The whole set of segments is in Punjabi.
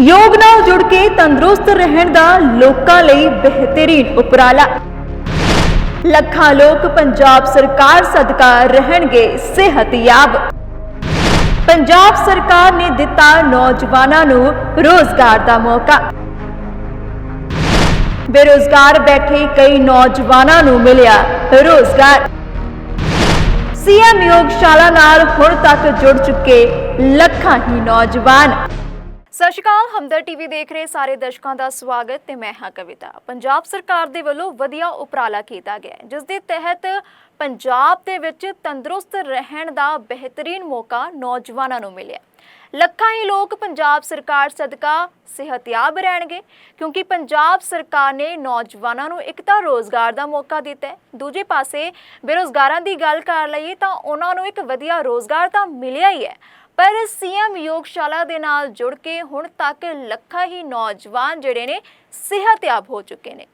ਯੋਗ ਨਾਲ ਜੁੜ ਕੇ ਤੰਦਰੁਸਤ ਰਹਿਣ ਦਾ ਲੋਕਾਂ ਲਈ ਬਿਹਤਰੀਨ ਉਪਰਾਲਾ। ਲੱਖਾਂ ਲੋਕ ਪੰਜਾਬ ਸਰਕਾਰ ਸਦਕਾ ਰਹਿਣਗੇ ਸਿਹਤਯਾਬ। ਪੰਜਾਬ ਸਰਕਾਰ ਨੇ ਦਿੱਤਾ ਨੌਜਵਾਨਾਂ ਨੂੰ ਰੋਜ਼ਗਾਰ ਦਾ ਮੌਕਾ। ਬੇਰੋਜ਼ਗਾਰ ਬੈਠੇ ਕਈ ਨੌਜਵਾਨਾਂ ਨੂੰ ਮਿਲਿਆ ਰੋਜ਼ਗਾਰ। ਸੀਐਮ ਯੋਗਸ਼ਾਲਾ ਨਾਲ ਹੁਣ ਤੱਕ ਜੁੜ ਚੁੱਕੇ ਲੱਖਾਂ ਹੀ ਨੌਜਵਾਨ। ਸਤਿ ਸ਼੍ਰੀ ਅਕਾਲ, ਹਮਦਰ ਟੀਵੀ ਦੇਖ ਰਹੇ ਸਾਰੇ ਦਰਸ਼ਕਾਂ ਦਾ ਸਵਾਗਤ ਤੇ ਮੈਂ ਹਾਂ ਕਵਿਤਾ। ਪੰਜਾਬ ਸਰਕਾਰ ਦੇ ਵੱਲੋਂ ਵਧੀਆ ਉਪਰਾਲਾ ਕੀਤਾ ਗਿਆ ਜਿਸ ਦੇ ਤਹਿਤ ਪੰਜਾਬ ਦੇ ਵਿੱਚ ਤੰਦਰੁਸਤ ਰਹਿਣ ਦਾ ਬਿਹਤਰੀਨ ਮੌਕਾ ਨੌਜਵਾਨਾਂ ਨੂੰ ਮਿਲਿਆ। ਲੱਖਾਂ ਹੀ ਲੋਕ ਪੰਜਾਬ ਸਰਕਾਰ ਸਦਕਾ ਸਿਹਤਯਾਬ ਰਹਿਣਗੇ, ਕਿਉਂਕਿ ਪੰਜਾਬ ਸਰਕਾਰ ਨੇ ਨੌਜਵਾਨਾਂ ਨੂੰ ਇੱਕ ਤਾਂ ਰੋਜ਼ਗਾਰ ਦਾ ਮੌਕਾ ਦਿੱਤਾ ਹੈ, ਦੂਜੇ ਪਾਸੇ ਬੇਰੋਜ਼ਗਾਰਾਂ ਦੀ ਗੱਲ ਕਰ ਲਈਏ ਤਾਂ ਉਹਨਾਂ ਨੂੰ ਇੱਕ ਵਧੀਆ ਰੋਜ਼ਗਾਰ ਤਾਂ ਮਿਲਿਆ ਹੀ ਹੈ, ਪਰ ਸੀਐਮ ਯੋਗਸ਼ਾਲਾ ਦੇ ਨਾਲ ਜੁੜ ਕੇ ਹੁਣ ਤੱਕ ਲੱਖਾਂ ਹੀ ਨੌਜਵਾਨ ਜਿਹੜੇ ਨੇ ਸਿਹਤਯਾਬ ਹੋ ਚੁੱਕੇ ਨੇ।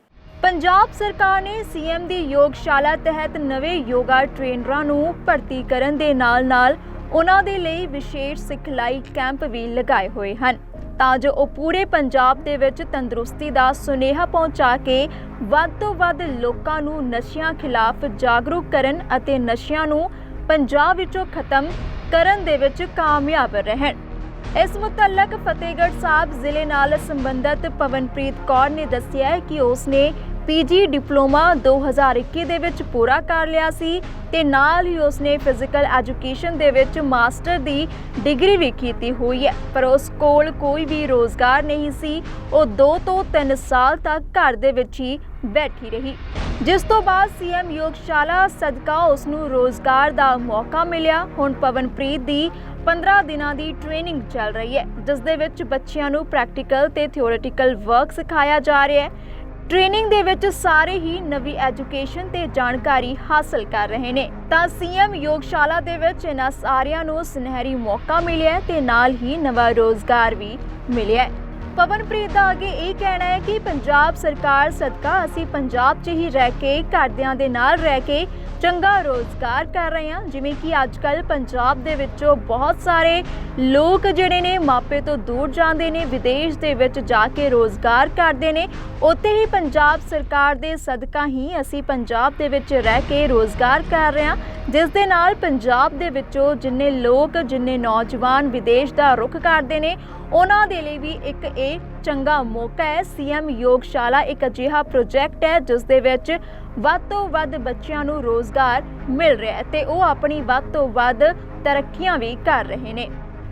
ਪੰਜਾਬ ਸਰਕਾਰ ਨੇ ਸੀਐਮ ਦੀ ਯੋਗਸ਼ਾਲਾ ਤਹਿਤ ਨਵੇਂ ਯੋਗਾ ਟ੍ਰੇਨਰਾਂ ਨੂੰ ਭਰਤੀ ਕਰਨ ਦੇ ਨਾਲ-ਨਾਲ ਉਹਨਾਂ ਦੇ ਲਈ ਵਿਸ਼ੇਸ਼ ਸਿਖਲਾਈ ਕੈਂਪ ਵੀ ਲਗਾਏ ਹੋਏ ਹਨ। ਤਾਂ ਜੋ ਉਹ ਪੂਰੇ ਪੰਜਾਬ ਦੇ ਵਿੱਚ ਤੰਦਰੁਸਤੀ ਦਾ ਸੁਨੇਹਾ ਪਹੁੰਚਾ ਕੇ ਵੱਧ ਤੋਂ ਵੱਧ ਲੋਕਾਂ ਨੂੰ ਨਸ਼ਿਆਂ ਖਿਲਾਫ ਜਾਗਰੂਕ ਕਰਨ ਅਤੇ ਨਸ਼ਿਆਂ ਨੂੰ ਪੰਜਾਬ ਵਿੱਚੋਂ ਖਤਮ ਕਰਨ ਦੇ ਵਿੱਚ ਕਾਮਯਾਬ ਰਹਿਣ। ਇਸ ਮੁਤਲਕ ਫਤਿਹਗੜ੍ਹ ਸਾਹਿਬ ਜ਼ਿਲ੍ਹੇ ਨਾਲ ਸੰਬੰਧਿਤ ਪਵਨਪ੍ਰੀਤ ਕੌਰ ਨੇ ਦੱਸਿਆ ਹੈ ਕਿ ਉਸ ਨੇ ਪੀਜੀ ਡਿਪਲੋਮਾ 2021 ਦੇ ਵਿੱਚ ਪੂਰਾ ਕਰ ਲਿਆ ਸੀ ਤੇ ਨਾਲ ਹੀ ਉਸਨੇ ਫਿਜ਼ੀਕਲ ਐਜੂਕੇਸ਼ਨ ਦੇ ਵਿੱਚ ਮਾਸਟਰ ਦੀ ਡਿਗਰੀ ਵੀ ਕੀਤੀ ਹੋਈ ਹੈ। ਪਰ ਉਸ ਕੋਲ ਕੋਈ ਵੀ ਰੋਜ਼ਗਾਰ ਨਹੀਂ ਸੀ। ਉਹ 2 ਤੋਂ 3 ਸਾਲ ਤੱਕ ਘਰ ਦੇ ਵਿੱਚ ਹੀ ਬੈਠੀ ਰਹੀ। ਜਿਸ ਤੋਂ ਬਾਅਦ ਸੀਐਮ ਯੋਗਸ਼ਾਲਾ ਸਦਕਾ ਉਸ ਨੂੰ ਰੋਜ਼ਗਾਰ ਦਾ ਮੌਕਾ ਮਿਲਿਆ। ਹੁਣ ਪਵਨਪ੍ਰੀਤ ਦੀ 15 ਦਿਨਾਂ ਦੀ ਟ੍ਰੇਨਿੰਗ ਚੱਲ ਰਹੀ ਹੈ, ਜਿਸ ਦੇ ਵਿੱਚ ਬੱਚਿਆਂ ਨੂੰ ਪ੍ਰੈਕਟੀਕਲ ਤੇ ਥਿਓਰੀਟੀਕਲ ਵਰਕ ਸਿਖਾਇਆ ਜਾ ਰਿਹਾ ਹੈ। ਟ੍ਰੇਨਿੰਗ ਦੇ ਵਿੱਚ ਸਾਰੇ ਹੀ ਨਵੀਂ ਐਜੂਕੇਸ਼ਨ ਤੇ ਜਾਣਕਾਰੀ ਹਾਸਲ ਕਰ ਰਹੇ ਨੇ। ਤਾਂ ਸੀਐਮ ਯੋਗਸ਼ਾਲਾ ਦੇ ਵਿੱਚ ਇਹਨਾਂ ਸਾਰਿਆਂ ਨੂੰ ਸੁਨਹਿਰੀ ਮੌਕਾ ਮਿਲਿਆ ਤੇ ਨਾਲ ਹੀ ਨਵਾਂ ਰੋਜ਼ਗਾਰ ਵੀ ਮਿਲਿਆ ਹੈ। ਪਵਨਪ੍ਰੀਤ ਦਾ ਅੱਗੇ ਇਹ ਕਹਿਣਾ ਹੈ ਕਿ ਪੰਜਾਬ ਸਰਕਾਰ ਸਦਕਾ ਅਸੀਂ ਪੰਜਾਬ 'ਚ ਹੀ ਰਹਿ ਕੇ, ਘਰਦਿਆਂ ਦੇ ਨਾਲ ਰਹਿ ਕੇ ਚੰਗਾ ਰੋਜ਼ਗਾਰ ਕਰ ਰਹੇ ਹਾਂ, ਜਿਵੇਂ ਕਿ ਅੱਜ ਕੱਲ ਪੰਜਾਬ ਦੇ ਵਿੱਚੋਂ ਬਹੁਤ ਸਾਰੇ ਲੋਕ ਜਿਹੜੇ ਨੇ ਮਾਪੇ ਤੋਂ ਦੂਰ ਜਾਂਦੇ ਨੇ, ਵਿਦੇਸ਼ ਦੇ ਵਿੱਚ ਜਾ ਕੇ ਰੋਜ਼ਗਾਰ ਕਰਦੇ ਨੇ। ਉੱਥੇ ਹੀ ਪੰਜਾਬ ਸਰਕਾਰ ਦੇ ਸਦਕਾ ਹੀ ਅਸੀਂ ਪੰਜਾਬ ਦੇ ਵਿੱਚ ਰਹਿ ਕੇ ਰੋਜ਼ਗਾਰ ਕਰ ਰਹੇ ਹਾਂ। ਜਿਸ ਦੇ ਨਾਲ ਪੰਜਾਬ ਦੇ ਵਿੱਚੋਂ ਜਿੰਨੇ ਲੋਕ, ਜਿੰਨੇ ਨੌਜਵਾਨ ਵਿਦੇਸ਼ ਦਾ ਰੁਖ ਕਰਦੇ ਨੇ, ਉਹਨਾਂ ਦੇ ਲਈ ਵੀ ਇੱਕ ਇਹ ਚੰਗਾ ਮੌਕਾ ਹੈ। ਸੀਐਮ ਯੋਗਸ਼ਾਲਾ ਇੱਕ ਅਜਿਹਾ ਪ੍ਰੋਜੈਕਟ ਹੈ, ਜਿਸ ਦੇ ਵਿੱਚ ਵੱਧ ਤੋਂ ਵੱਧ ਬੱਚਿਆਂ ਨੂੰ ਰੋਜ਼ਗਾਰ ਮਿਲ ਰਿਹਾ ਹੈ ਤੇ ਉਹ ਆਪਣੀ ਵੱਧ ਤੋਂ ਵੱਧ ਤਰੱਕੀਆਂ ਵੀ ਕਰ ਰਹੇ ਨੇ।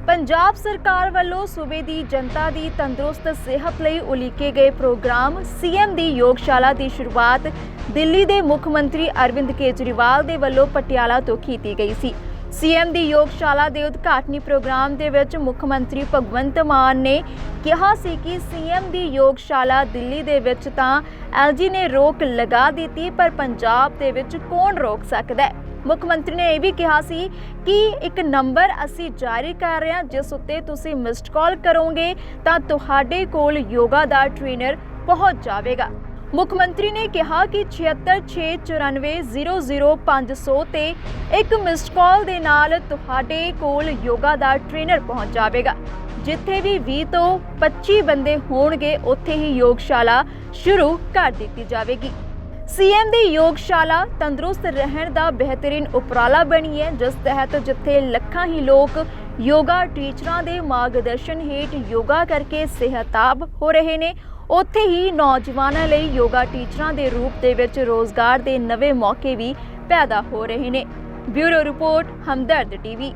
ਪੰਜਾਬ ਸਰਕਾਰ ਵੱਲੋਂ ਸੂਬੇ ਦੀ ਜਨਤਾ ਦੀ ਤੰਦਰੁਸਤ ਸਿਹਤ ਲਈ ਉਲੀਕੇ ਗਏ ਪ੍ਰੋਗਰਾਮ ਸੀਐਮ ਦੀ ਯੋਗਸ਼ਾਲਾ ਦੀ ਸ਼ੁਰੂਆਤ ਦਿੱਲੀ ਦੇ ਮੁੱਖ ਮੰਤਰੀ ਅਰਵਿੰਦ ਕੇਜਰੀਵਾਲ ਦੇ ਵੱਲੋਂ ਪਟਿਆਲਾ ਤੋਂ ਕੀਤੀ ਗਈ ਸੀ। ਸੀਐਮ ਦੀ ਯੋਗਸ਼ਾਲਾ ਦੇ ਉਦਘਾਟਨੀ ਪ੍ਰੋਗਰਾਮ ਦੇ ਵਿੱਚ ਮੁੱਖ ਮੰਤਰੀ ਭਗਵੰਤ ਮਾਨ ਨੇ ਕਿਹਾ ਸੀ ਕਿ ਸੀਐਮ ਦੀ ਯੋਗਸ਼ਾਲਾ ਦਿੱਲੀ ਦੇ ਵਿੱਚ ਤਾਂ ਐਲਜੀ ਨੇ ਰੋਕ ਲਗਾ ਦਿੱਤੀ, ਪਰ ਪੰਜਾਬ ਦੇ ਵਿੱਚ ਕੌਣ ਰੋਕ ਸਕਦਾ ਹੈ? ਮੁੱਖ ਮੰਤਰੀ ਨੇ ਇਹ ਵੀ ਕਿਹਾ ਸੀ ਕਿ ਇੱਕ ਨੰਬਰ ਅਸੀਂ ਜਾਰੀ ਕਰ ਰਹੇ ਹਾਂ, ਜਿਸ ਉੱਤੇ ਤੁਸੀਂ ਮਿਸਡ ਕਾਲ ਕਰੋਗੇ, ਤਾਂ ਤੁਹਾਡੇ ਕੋਲ ਯੋਗਾ ਦਾ ਟ੍ਰੇਨਰ ਪਹੁੰਚ ਜਾਵੇਗਾ। ਮੁੱਖ ਮੰਤਰੀ ਨੇ ਕਿਹਾ ਕਿ 7669400500 ਤੇ ਇੱਕ ਮਿਸਡ ਕਾਲ ਦੇ ਨਾਲ ਤੁਹਾਡੇ ਕੋਲ ਯੋਗਾ ਦਾ ਟ੍ਰੇਨਰ ਪਹੁੰਚ ਜਾਵੇਗਾ, ਜਿੱਥੇ ਵੀ 20 ਤੋਂ 25 ਬੰਦੇ ਹੋਣਗੇ, ਉੱਥੇ ਹੀ ਯੋਗਸ਼ਾਲਾ ਸ਼ੁਰੂ ਕਰ ਦਿੱਤੀ ਜਾਵੇਗੀ। ਸੀਐਮ ਦੀ ਯੋਗਸ਼ਾਲਾ ਤੰਦਰੁਸਤ ਰਹਿਣ ਦਾ ਬਿਹਤਰੀਨ ਉਪਰਾਲਾ ਬਣੀ ਹੈ, ਜਿਸ ਤਹਿਤ ਜਿੱਥੇ ਲੱਖਾਂ ਹੀ ਲੋਕ ਯੋਗਾ ਟੀਚਰਾਂ ਦੇ ਮਾਰਗਦਰਸ਼ਨ ਹੇਠ ਯੋਗਾ ਕਰਕੇ ਸਿਹਤਾਬ ਹੋ ਰਹੇ ਨੇ। ਉੱਥੇ ਹੀ ਨੌਜਵਾਨਾਂ ਲਈ ਯੋਗਾ ਟੀਚਰਾਂ ਦੇ ਰੂਪ ਦੇ ਵਿੱਚ ਰੋਜ਼ਗਾਰ ਦੇ ਨਵੇਂ ਮੌਕੇ ਵੀ ਪੈਦਾ ਹੋ ਰਹੇ ਨੇ। Bureau report, Hamdard TV.